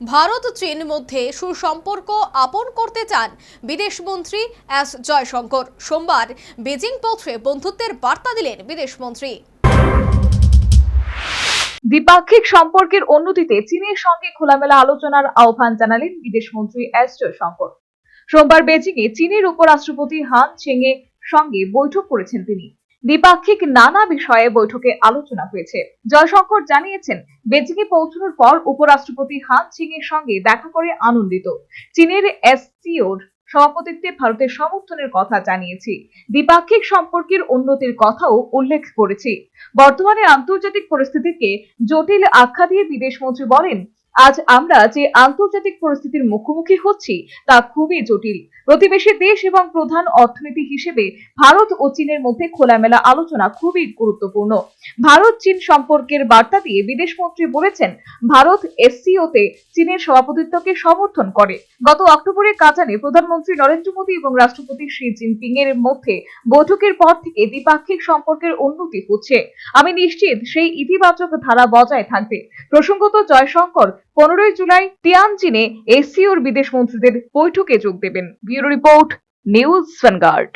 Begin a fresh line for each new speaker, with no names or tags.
ভারত চীন মধ্যে সুসম্পর্ক আপন করতে চান বিদেশমন্ত্রী এস জয়শঙ্কর। সোমবার বেজিং পৌঁছে বন্ধুত্বের বার্তা দিলেন বিদেশমন্ত্রী
দ্বিপাক্ষিক সম্পর্কের উন্নতিতে চীনের সঙ্গে খোলামেলা আলোচনার আহ্বান জানালেন বিদেশমন্ত্রী এস জয়শঙ্কর। সোমবার বেজিংয়ে চীনের উপরাষ্ট্রপতি হান চেংয়ের সঙ্গে বৈঠক করেছেন তিনি। দ্বিপাক্ষিক নানা বিষয়ে বৈঠকে আলোচনা হয়েছে। জয়শঙ্কর জানিয়েছেন বেজিংয়ে পৌঁছানোর পর উপরাষ্ট্রপতি হান চিং এর সঙ্গে দেখা করে আনন্দিত। চীনের এসসিওর সভাপতিত্বে ভারতের সমর্থনের কথা জানিয়েছি। দ্বিপাক্ষিক সম্পর্কের উন্নতির কথাও উল্লেখ করেছি। বর্তমানে আন্তর্জাতিক পরিস্থিতিকে জটিল আখ্যা দিয়ে বিদেশমন্ত্রী বলেন আজ আমরা যে আন্তর্জাতিক পরিস্থিতির মুখোমুখি হচ্ছি তা খুবই জটিল। প্রতিবেশী দেশ এবং প্রধান অর্থনীতি হিসেবে ভারত ও চীনের মধ্যে খোলামেলা আলোচনা খুবই গুরুত্বপূর্ণ। ভারত চীন সম্পর্কের বার্তা দিয়ে বিদেশমন্ত্রী বলেছেন, ভারত এসসিওতে চীনের সভাপতিত্বকে সমর্থন করে। গত অক্টোবরে কাজানে প্রধানমন্ত্রী নরেন্দ্র মোদী এবং রাষ্ট্রপতি শি জিনপিং এর মধ্যে বৈঠকের পর থেকে দ্বিপাক্ষিক সম্পর্কের উন্নতি হচ্ছে। আমি নিশ্চিত সেই ইতিবাচক ধারা বজায় থাকবে। প্রসঙ্গত জয়শঙ্কর পনেরোই জুলাই তিয়ানজিনে এসিওর বিদেশ মন্ত্রীদের বৈঠকে যোগ দেবেন। Bureau report news vanguard